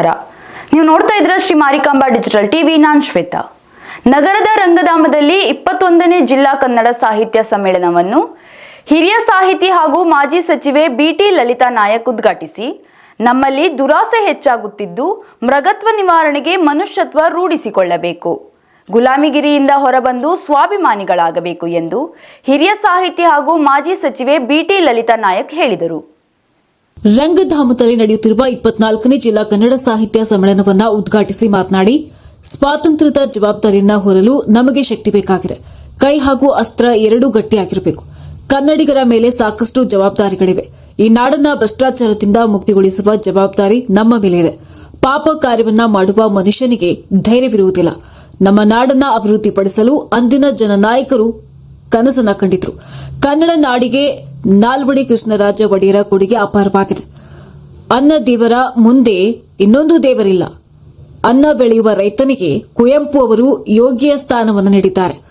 ನಮಸ್ಕಾರ ನೀವು ನೋಡ್ತಾ ಇದ್ರ ಶ್ರೀ ಮಾರಿಕಾಂಬಾ ಡಿಜಿಟಲ್ ಟಿವಿ, ನಾನ್ ಶ್ವೇತಾ. ನಗರದ ರಂಗಧಾಮದಲ್ಲಿ ಇಪ್ಪತ್ತೊಂದನೇ ಜಿಲ್ಲಾ ಕನ್ನಡ ಸಾಹಿತ್ಯ ಸಮ್ಮೇಳನವನ್ನು ಹಿರಿಯ ಸಾಹಿತಿ ಹಾಗೂ ಮಾಜಿ ಸಚಿವೆ ಬಿಟಿ ಲಲಿತಾ ನಾಯಕ್ ಉದ್ಘಾಟಿಸಿ, ನಮ್ಮಲ್ಲಿ ದುರಾಸೆ ಹೆಚ್ಚಾಗುತ್ತಿದ್ದು ಮೃಗತ್ವ ನಿವಾರಣೆಗೆ ಮನುಷ್ಯತ್ವ ರೂಢಿಸಿಕೊಳ್ಳಬೇಕು. ಗುಲಾಮಿಗಿರಿಯಿಂದ ಹೊರಬಂದು ಸ್ವಾಭಿಮಾನಿಗಳಾಗಬೇಕು ಎಂದು ಹಿರಿಯ ಸಾಹಿತಿ ಹಾಗೂ ಮಾಜಿ ಸಚಿವೆ ಬಿಟಿ ಲಲಿತಾ ನಾಯಕ್ ಹೇಳಿದರು. ರಂಗಧಾಮದಲ್ಲಿ ನಡೆಯುತ್ತಿರುವ ಇಪ್ಪತ್ನಾಲ್ಕನೇ ಜಿಲ್ಲಾ ಕನ್ನಡ ಸಾಹಿತ್ಯ ಸಮ್ಮೇಳನವನ್ನ ಉದ್ಘಾಟಿಸಿ ಮಾತನಾಡಿ, ಸ್ವಾತಂತ್ರ್ಯದ ಜವಾಬ್ದಾರಿಯನ್ನ ಹೊರಲು ನಮಗೆ ಶಕ್ತಿ ಬೇಕಾಗಿದೆ. ಕೈ ಹಾಗೂ ಅಸ್ತ್ರ ಎರಡೂ ಗಟ್ಟಿಯಾಗಿರಬೇಕು. ಕನ್ನಡಿಗರ ಮೇಲೆ ಸಾಕಷ್ಟು ಜವಾಬ್ದಾರಿಗಳಿವೆ. ಈ ನಾಡನ್ನ ಭ್ರಷ್ಟಾಚಾರದಿಂದ ಮುಕ್ತಿಗೊಳಿಸುವ ಜವಾಬ್ದಾರಿ ನಮ್ಮ ಮೇಲಿದೆ. ಪಾಪ ಕಾರ್ಯವನ್ನ ಮಾಡುವ ಮನುಷ್ಯನಿಗೆ ಧೈರ್ಯವಿರುವುದಿಲ್ಲ. ನಮ್ಮ ನಾಡನ್ನ ಅಭಿವೃದ್ಧಿಪಡಿಸಲು ಅಂದಿನ ಜನನಾಯಕರು ಕನಸನ್ನ ಕಂಡಿದ್ರು. ಕನ್ನಡ ನಾಡಿಗೆ ನಾಲ್ವಡಿ ಕೃಷ್ಣರಾಜ ಒಡೆಯರ ಕೊಡುಗೆ ಅಪಾರವಾಗಿದೆ. ಅನ್ನ ದೇವರ ಮುಂದೆ ಇನ್ನೊಂದು ದೇವರಿಲ್ಲ. ಅನ್ನ ಬೆಳೆಯುವ ರೈತನಿಗೆ ಕುವೆಂಪು ಅವರು ಯೋಗ್ಯ ಸ್ಥಾನವನ್ನು ನೀಡಿದ್ದಾರೆ.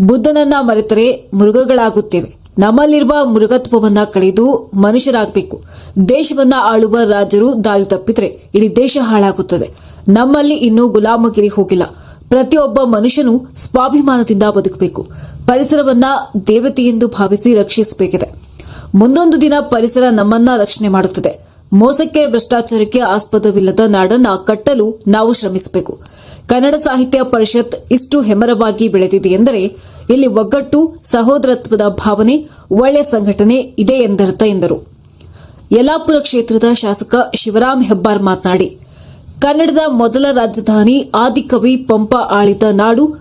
ಬುದ್ಧನನ್ನ ಮರೆತರೆ ಮೃಗಗಳಾಗುತ್ತೇವೆ. ನಮ್ಮಲ್ಲಿರುವ ಮೃಗತ್ವವನ್ನ ಕಳೆದು ಮನುಷ್ಯರಾಗಬೇಕು. ದೇಶವನ್ನ ಆಳುವ ರಾಜರು ದಾರಿ ತಪ್ಪಿದ್ರೆ ಇಡೀ ದೇಶ ಹಾಳಾಗುತ್ತದೆ. ನಮ್ಮಲ್ಲಿ ಇನ್ನೂ ಗುಲಾಮಗಿರಿ ಹೋಗಿಲ್ಲ. ಪ್ರತಿಯೊಬ್ಬ ಮನುಷ್ಯನು ಸ್ವಾಭಿಮಾನದಿಂದ ಬದುಕಬೇಕು. ಪರಿಸರವನ್ನ ದೇವತೆಯೆಂದು ಭಾವಿಸಿ ರಕ್ಷಿಸಬೇಕಿದೆ. ಮುಂದೊಂದು ದಿನ ಪರಿಸರ ನಮ್ಮನ್ನ ರಕ್ಷಣೆ ಮಾಡುತ್ತದೆ. ಮೋಸಕ್ಕೆ, ಭ್ರಷ್ಟಾಚಾರಕ್ಕೆ ಆಸ್ಪದವಿಲ್ಲದ ನಾಡನ್ನ ಕಟ್ಟಲು ನಾವು ಶ್ರಮಿಸಬೇಕು. ಕನ್ನಡ ಸಾಹಿತ್ಯ ಪರಿಷತ್ ಇಷ್ಟು ಹೆಮ್ಮರವಾಗಿ ಬೆಳೆದಿದೆ ಎಂದರೆ, ಇಲ್ಲಿ ಒಗ್ಗಟ್ಟು, ಸಹೋದರತ್ವದ ಭಾವನೆ ಒಳ್ಳೆ ಸಂಘಟನೆ ಇದೆ ಎಂದರ್ಥ ಎಂದರು. ಯಲ್ಲಾಪುರ ಕ್ಷೇತ್ರದ ಶಾಸಕ ಶಿವರಾಮ್ ಹೆಬ್ಬಾರ್ ಮಾತನಾಡಿ, ಕನ್ನಡದ ಮೊದಲ ರಾಜಧಾನಿ ಆದಿಕವಿ ಪಂಪ ಆಳಿದ ನಾಡು,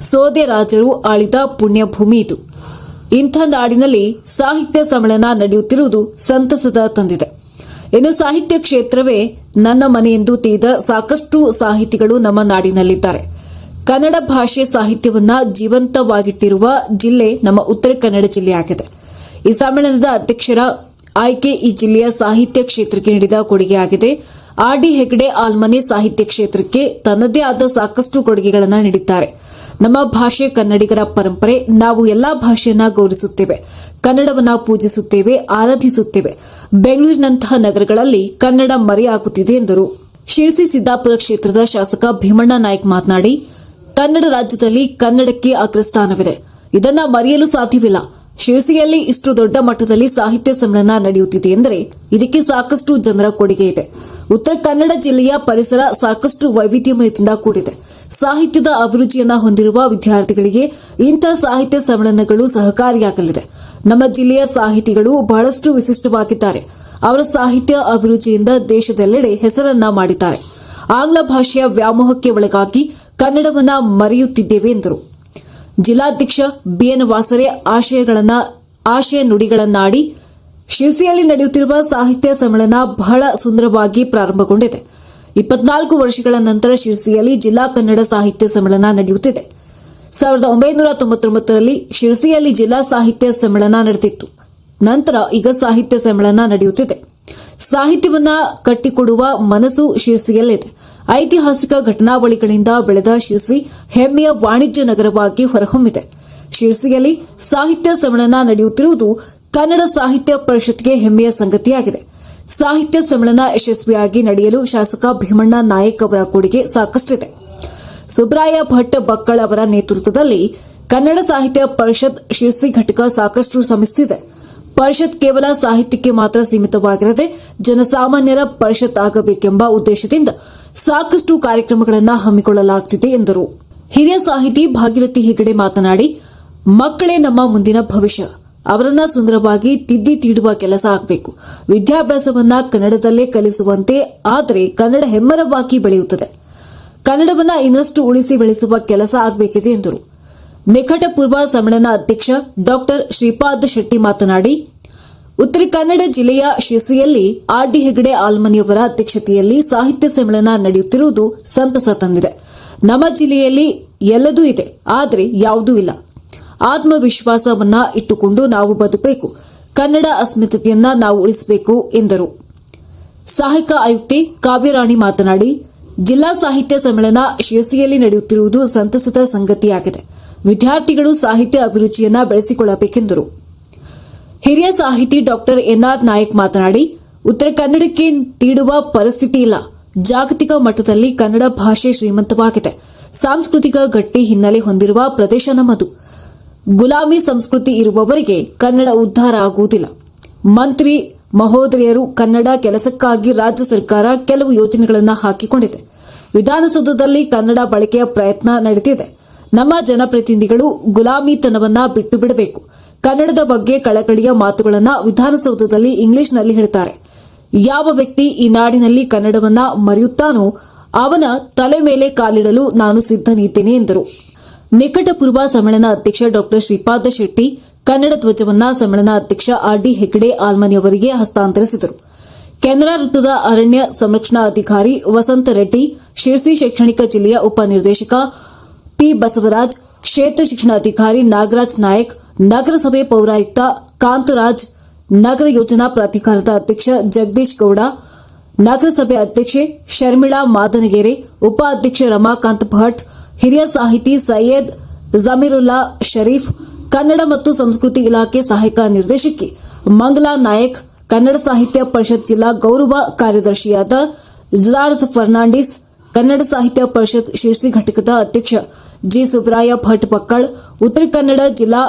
ಸೋದೆ ರಾಜರು ಆಳಿದ ಪುಣ್ಯಭೂಮಿ ಇದು. ಇಂಥ ನಾಡಿನಲ್ಲಿ ಸಾಹಿತ್ಯ ಸಮ್ಮೇಳನ ನಡೆಯುತ್ತಿರುವುದು ಸಂತಸದ ತಂದಿದೆ. ಇನ್ನು ಸಾಹಿತ್ಯ ಕ್ಷೇತ್ರವೇ ನನ್ನ ಮನೆ ಎಂದು ತಿಳಿದ ಸಾಕಷ್ಟು ಸಾಹಿತಿಗಳು ನಮ್ಮ ನಾಡಿನಲ್ಲಿದ್ದಾರೆ. ಕನ್ನಡ ಭಾಷೆ ಸಾಹಿತ್ಯವನ್ನ ಜೀವಂತವಾಗಿಟ್ಟಿರುವ ಜಿಲ್ಲೆ ನಮ್ಮ ಉತ್ತರ ಕನ್ನಡ ಜಿಲ್ಲೆಯಾಗಿದೆ. ಈ ಸಮ್ಮೇಳನದ ಅಧ್ಯಕ್ಷರ ಆಯ್ಕೆ ಈ ಜಿಲ್ಲೆಯ ಸಾಹಿತ್ಯ ಕ್ಷೇತ್ರಕ್ಕೆ ನೀಡಿದ ಕೊಡುಗೆಯಾಗಿದೆ ಆರ್ ಡಿ ಹೆಗ್ಡೆ ಆಲ್ಮನೆ ಸಾಹಿತ್ಯ ಕ್ಷೇತ್ರಕ್ಕೆ ತನ್ನದೇ ಆದ ಸಾಕಷ್ಟು ಕೊಡುಗೆಗಳನ್ನು ನೀಡಿದ್ದಾರೆ. ನಮ್ಮ ಭಾಷೆ ಕನ್ನಡಿಗರ ಪರಂಪರೆ, ನಾವು ಎಲ್ಲಾ ಭಾಷೆಯನ್ನ ಗೌರವಿಸುತ್ತೇವೆ. ಕನ್ನಡವನ್ನ ಪೂಜಿಸುತ್ತೇವೆ, ಆರಾಧಿಸುತ್ತೇವೆ. ಬೆಂಗಳೂರಿನಂತಹ ನಗರಗಳಲ್ಲಿ ಕನ್ನಡ ಮರೆಯಾಗುತ್ತಿದೆ ಎಂದರು. ಶಿರಸಿ ಸಿದ್ದಾಪುರ ಕ್ಷೇತ್ರದ ಶಾಸಕ ಭೀಮಣ್ಣ ನಾಯ್ಕ್ ಮಾತನಾಡಿ, ಕನ್ನಡ ರಾಜ್ಯದಲ್ಲಿ ಕನ್ನಡಕ್ಕೆ ಅಗ್ರಸ್ಥಾನವಿದೆ. ಇದನ್ನ ಮರೆಯಲು ಸಾಧ್ಯವಿಲ್ಲ. ಶಿರಸಿಯಲ್ಲಿ ಇಷ್ಟು ದೊಡ್ಡ ಮಟ್ಟದಲ್ಲಿ ಸಾಹಿತ್ಯ ಸಮ್ಮೇಳನ ನಡೆಯುತ್ತಿದೆ ಎಂದರೆ ಇದಕ್ಕೆ ಸಾಕಷ್ಟು ಜನರ ಕೊಡುಗೆ ಇದೆ. ಉತ್ತರ ಕನ್ನಡ ಜಿಲ್ಲೆಯ ಪರಿಸರ ಸಾಕಷ್ಟು ವೈವಿಧ್ಯಮಯದಿಂದ ಕೂಡಿದೆ. ಸಾಹಿತ್ಯದ ಅಭಿರುಚಿಯನ್ನ ಹೊಂದಿರುವ ವಿದ್ಯಾರ್ಥಿಗಳಿಗೆ ಇಂಥ ಸಾಹಿತ್ಯ ಸಮ್ಮೇಳನಗಳು ಸಹಕಾರಿಯಾಗಲಿದೆ. ನಮ್ಮ ಜಿಲ್ಲೆಯ ಸಾಹಿತಿಗಳು ಬಹಳಷ್ಟು ವಿಶಿಷ್ಟವಾಗಿದ್ದಾರೆ. ಅವರ ಸಾಹಿತ್ಯ ಅಭಿರುಚಿಯಿಂದ ದೇಶದೆಲ್ಲೆಡೆ ಹೆಸರನ್ನ ಮಾಡಿದ್ದಾರೆ. ಆಂಗ್ಲ ಭಾಷೆಯ ವ್ಯಾಮೋಹಕ್ಕೆ ಒಳಗಾಗಿ ಕನ್ನಡವನ್ನ ಮರೆಯುತ್ತಿದ್ದೇವೆ ಎಂದರು. ಜಿಲ್ಲಾಧ್ಯಕ್ಷ ಬಿಎನ್ ವಾಸರೆ ಆಶಯಗಳನ್ನ, ಆಶಯ ನುಡಿಗಳನ್ನಾಡಿ ಶಿರಸಿಯಲ್ಲಿ ನಡೆಯುತ್ತಿರುವ ಸಾಹಿತ್ಯ ಸಮ್ಮೇಳನ ಬಹಳ ಸುಂದರವಾಗಿ ಪ್ರಾರಂಭಗೊಂಡಿದೆ. ಇಪ್ಪತ್ನಾಲ್ಕು ವರ್ಷಗಳ ನಂತರ ಶಿರಸಿಯಲ್ಲಿ ಜಿಲ್ಲಾ ಕನ್ನಡ ಸಾಹಿತ್ಯ ಸಮ್ಮೇಳನ ನಡೆಯುತ್ತಿದೆ. ಸಾವಿರದ ಒಂಬೈನೂರ ತೊಂಬತ್ತೊಂಬತ್ತರಲ್ಲಿ ಶಿರಸಿಯಲ್ಲಿ ಜಿಲ್ಲಾ ಸಾಹಿತ್ಯ ಸಮ್ಮೇಳನ ನಡೆದಿತ್ತು. ನಂತರ ಈಗ ಸಾಹಿತ್ಯ ಸಮ್ಮೇಳನ ನಡೆಯುತ್ತಿದೆ. ಸಾಹಿತ್ಯವನ್ನ ಕಟ್ಟಿಕೊಡುವ ಮನಸ್ಸು ಶಿರಸಿಯಲ್ಲಿದೆ. ಐತಿಹಾಸಿಕ ಘಟನಾವಳಿಗಳಿಂದ ಬೆಳೆದ ಶಿರಸಿ ಹೆಮ್ಮೆಯ ವಾಣಿಜ್ಯ ನಗರವಾಗಿ ಹೊರಹೊಮ್ಮಿದೆ. ಶಿರಸಿಯಲ್ಲಿ ಸಾಹಿತ್ಯ ಸಮ್ಮೇಳನ ನಡೆಯುತ್ತಿರುವುದು ಕನ್ನಡ ಸಾಹಿತ್ಯ ಪರಿಷತ್ಗೆ ಹೆಮ್ಮೆಯ ಸಂಗತಿಯಾಗಿದೆ. ಸಾಹಿತ್ಯ ಸಮ್ಮೇಳನ ಯಶಸ್ವಿಯಾಗಿ ನಡೆಯಲು ಶಾಸಕ ಭೀಮಣ್ಣ ನಾಯಕ್ ಅವರ ಕೊಡುಗೆ ಸಾಕಷ್ಟಿದೆ. ಸುಬ್ರಾಯ ಭಟ್ ಬಕ್ಕಳ್ ಅವರ ನೇತೃತ್ವದಲ್ಲಿ ಕನ್ನಡ ಸಾಹಿತ್ಯ ಪರಿಷತ್ ಶಿರಸಿ ಘಟಕ ಸಾಕಷ್ಟು ಶ್ರಮಿಸುತ್ತಿದೆ ಪರಿಷತ್ ಕೇವಲ ಸಾಹಿತ್ಯಕ್ಕೆ ಮಾತ್ರ ಸೀಮಿತವಾಗಿರದೆ ಜನಸಾಮಾನ್ಯರ ಪರಿಷತ್ ಆಗಬೇಕೆಂಬ ಉದ್ದೇಶದಿಂದ ಸಾಕಷ್ಟು ಕಾರ್ಯಕ್ರಮಗಳನ್ನು ಹಮ್ಮಿಕೊಳ್ಳಲಾಗುತ್ತಿದೆ ಎಂದರು. ಹಿರಿಯ ಸಾಹಿತಿ ಭಾಗೀರಥಿ ಹೆಗಡೆ ಮಾತನಾಡಿ, ಮಕ್ಕಳೇ ನಮ್ಮ ಮುಂದಿನ ಭವಿಷ್ಯ. ಅವರನ್ನ ಸುಂದರವಾಗಿ ತಿದ್ದಿ ತೀಡುವ ಕೆಲಸ ಆಗಬೇಕು. ವಿದ್ಯಾಭ್ಯಾಸವನ್ನ ಕನ್ನಡದಲ್ಲೇ ಕಲಿಸುವಂತೆ, ಆದರೆ ಕನ್ನಡ ಹೆಮ್ಮರವಾಗಿ ಬೆಳೆಯುತ್ತದೆ. ಕನ್ನಡವನ್ನ ಇನ್ನಷ್ಟು ಉಳಿಸಿ ಬೆಳೆಸುವ ಕೆಲಸ ಆಗಬೇಕಿದೆ ಎಂದರು. ನಿಕಟಪೂರ್ವ ಸಮ್ಮೇಳನ ಅಧ್ಯಕ್ಷ ಡಾ. ಶ್ರೀಪಾದ್ ಶೆಟ್ಟಿ ಮಾತನಾಡಿ, ಉತ್ತರ ಕನ್ನಡ ಜಿಲ್ಲೆಯ ಶಿಸಿಯಲ್ಲಿ ಆರ್ಡಿ ಹೆಗಡೆ ಆಲ್ಮನಿಯವರ ಅಧ್ಯಕ್ಷತೆಯಲ್ಲಿ ಸಾಹಿತ್ಯ ಸಮ್ಮೇಳನ ನಡೆಯುತ್ತಿರುವುದು ಸಂತಸ ತಂದಿದೆ. ನಮ್ಮ ಜಿಲ್ಲೆಯಲ್ಲಿ ಎಲ್ಲದೂ ಇದೆ, ಆದರೆ ಯಾವುದೂ ಇಲ್ಲ. ಆತ್ಮವಿಶ್ವಾಸವನ್ನ ಇಟ್ಟುಕೊಂಡು ನಾವು ಬದುಕಬೇಕು. ಕನ್ನಡ ಅಸ್ಮಿತೆಯನ್ನ ನಾವು ಉಳಿಸಬೇಕು, ಎಂದರು. ಸಹಾಯಕ ಆಯುಕ್ತೆ ಕಾವ್ಯರಾಣಿ ಮಾತನಾಡಿ, ಜಿಲ್ಲಾ ಸಾಹಿತ್ಯ ಸಮ್ಮೇಳನ ಶಿರಸಿಯಲ್ಲಿ ನಡೆಯುತ್ತಿರುವುದು ಸಂತಸದ ಸಂಗತಿಯಾಗಿದೆ. ವಿದ್ಯಾರ್ಥಿಗಳು ಸಾಹಿತ್ಯ ಅಭಿರುಚಿಯನ್ನ ಬೆಳೆಸಿಕೊಳ್ಳಬೇಕೆಂದರು. ಹಿರಿಯ ಸಾಹಿತಿ ಡಾಕ್ಟರ್ ಎನ್ಆರ್ ನಾಯಕ್ ಮಾತನಾಡಿ, ಉತ್ತರ ಕನ್ನಡಕ್ಕೆ ತೀಡುವ ಪರಿಸ್ಥಿತಿ ಇಲ್ಲ. ಜಾಗತಿಕ ಮಟ್ಟದಲ್ಲಿ ಕನ್ನಡ ಭಾಷೆ ಶ್ರೀಮಂತವಾಗಿದೆ. ಸಾಂಸ್ಕೃತಿಕ ಗಟ್ಟಿ ಹಿನ್ನೆಲೆ ಹೊಂದಿರುವ ಪ್ರದೇಶ ನಮ್ಮದು. ಗುಲಾಮಿ ಸಂಸ್ಕೃತಿ ಇರುವವರಿಗೆ ಕನ್ನಡ ಉದ್ಧಾರ ಆಗುವುದಿಲ್ಲ. ಮಂತ್ರಿ ಮಹೋದರಿಯರು ಕನ್ನಡ ಕೆಲಸಕ್ಕಾಗಿ ರಾಜ್ಯ ಸರ್ಕಾರ ಕೆಲವು ಯೋಜನೆಗಳನ್ನು ಹಾಕಿಕೊಂಡಿದೆ. ವಿಧಾನಸೌಧದಲ್ಲಿ ಕನ್ನಡ ಬಳಕೆಯ ಪ್ರಯತ್ನ ನಡೆದಿದೆ. ನಮ್ಮ ಜನಪ್ರತಿನಿಧಿಗಳು ಗುಲಾಮಿತನವನ್ನ ಬಿಟ್ಟು ಬಿಡಬೇಕು ಕನ್ನಡದ ಬಗ್ಗೆ ಕಳಕಳಿಯ ಮಾತುಗಳನ್ನು ವಿಧಾನಸೌಧದಲ್ಲಿ ಇಂಗ್ಲಿಷ್ನಲ್ಲಿ ಹೇಳ್ತಾರೆ. ಯಾವ ವ್ಯಕ್ತಿ ಈ ನಾಡಿನಲ್ಲಿ ಕನ್ನಡವನ್ನ ಮರೆಯುತ್ತಾನೋ ಅವನ ತಲೆ ಮೇಲೆ ಕಾಲಿಡಲು ನಾನು ಸಿದ್ಧನಿದ್ದೇನೆ ಎಂದರು. ನಿಕಟಪೂರ್ವ ಸಮ್ಮೇಳನ ಅಧ್ಯಕ್ಷ ಡಾ. ಶ್ರೀಪಾದ ಶೆಟ್ಟಿ, ಕನ್ನಡ ಧ್ವಜವನ್ನ ಸಮ್ಮೇಳನ ಅಧ್ಯಕ್ಷ ಆರ್ ಡಿ ಹೆಗ್ಡೆ ಆಲ್ಮನಿ ಅವರಿಗೆ ಹಸ್ತಾಂತರಿಸಿದರು. ಕೆನರಾ ವೃತ್ತದ ಅರಣ್ಯ ಸಂರಕ್ಷಣಾ ಅಧಿಕಾರಿ ವಸಂತ ರೆಡ್ಡಿ, ಶಿರ್ಸಿ ಶೈಕ್ಷಣಿಕ ಜಿಲ್ಲೆಯ ಉಪನಿರ್ದೇಶಕ ಪಿ ಬಸವರಾಜ್, ಕ್ಷೇತ್ರ ಶಿಕ್ಷಣಾಧಿಕಾರಿ ನಾಗರಾಜ್ ನಾಯಕ್, ನಗರಸಭೆ ಪೌರಾಯುಕ್ತ ಕಾಂತರಾಜ್, ನಗರ ಯೋಜನಾ ಪ್ರಾಧಿಕಾರದ ಅಧ್ಯಕ್ಷ ಜಗದೀಶ್ ಗೌಡ, ನಗರಸಭೆ ಅಧ್ಯಕ್ಷೆ ಶರ್ಮಿಳಾ ಮಾದನಗೆರೆ, ಉಪಾಧ್ಯಕ್ಷೆ ರಮಾಕಾಂತ್ ಭಟ್ ಹಿರಿಯ ಸಾಹಿತಿ ಸೈಯದ್ ಜಮೀರುಲ್ಲಾ ಶರೀಫ್, ಕನ್ನಡ ಮತ್ತು ಸಂಸ್ಕೃತಿ ಇಲಾಖೆ ಸಹಾಯಕ ನಿರ್ದೇಶಕಿ ಮಂಗಲಾ ನಾಯಕ್, ಕನ್ನಡ ಸಾಹಿತ್ಯ ಪರಿಷತ್ ಜಿಲ್ಲಾ ಗೌರವ ಕಾರ್ಯದರ್ಶಿಯಾದ ಜಾರ್ಜ್ ಫರ್ನಾಂಡಿಸ್, ಕನ್ನಡ ಸಾಹಿತ್ಯ ಪರಿಷತ್ ಶೀರ್ಷಿ ಘಟಕದ ಅಧ್ಯಕ್ಷ ಜಿ ಸುಬ್ರಾಯ ಭಟ್ ಪಕ್ಕಳ್, ಉತ್ತರ ಕನ್ನಡ ಜಿಲ್ಲಾ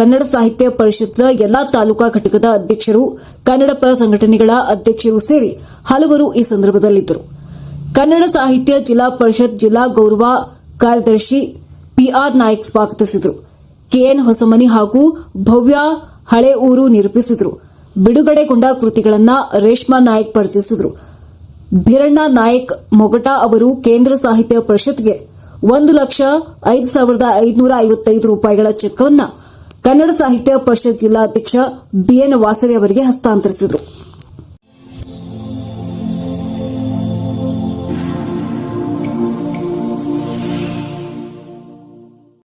ಕನ್ನಡ ಸಾಹಿತ್ಯ ಪರಿಷತ್ನ ಎಲ್ಲಾ ತಾಲೂಕಾ ಘಟಕದ ಅಧ್ಯಕ್ಷರು, ಕನ್ನಡ ಪರ ಸಂಘಟನೆಗಳ ಅಧ್ಯಕ್ಷರು ಸೇರಿ ಹಲವರು ಈ ಸಂದರ್ಭದಲ್ಲಿದ್ದರು. ಕನ್ನಡ ಸಾಹಿತ್ಯ ಜಿಲ್ಲಾ ಪರಿಷತ್ ಜಿಲ್ಲಾ ಗೌರವ ಕಾರ್ಯದರ್ಶಿ ಪಿಆರ್ ನಾಯ್ಕ್ ಸ್ವಾಗತಿಸಿದರು. ಕೆಎನ್ ಹೊಸಮನಿ ಹಾಗೂ ಭವ್ಯ ಹಳೆ ಊರು ನಿರೂಪಿಸಿದರು. ಬಿಡುಗಡೆಗೊಂಡ ಕೃತಿಗಳನ್ನ ರೇಷ್ಮಾ ನಾಯ್ಕ್ ಪರಿಚಯಿಸಿದರು. ಭಿರಣ್ಣ ನಾಯಕ್ ಮೊಗಟ ಅವರು ಕೇಂದ್ರ ಸಾಹಿತ್ಯ ಪರಿಷತ್ಗೆ ಒಂದು ಲಕ್ಷ ಐದು ಸಾವಿರದ ಐದುನೂರ ಐವತ್ತೈದು ರೂಪಾಯಿಗಳ ಚೆಕ್ವನ್ನ ಕನ್ನಡ ಸಾಹಿತ್ಯ ಪರಿಷತ್ ಜಿಲ್ಲಾಧ್ಯಕ್ಷ ಬಿಎನ್ ವಾಸರಿ ಅವರಿಗೆ ಹಸ್ತಾಂತರಿಸಿದರು.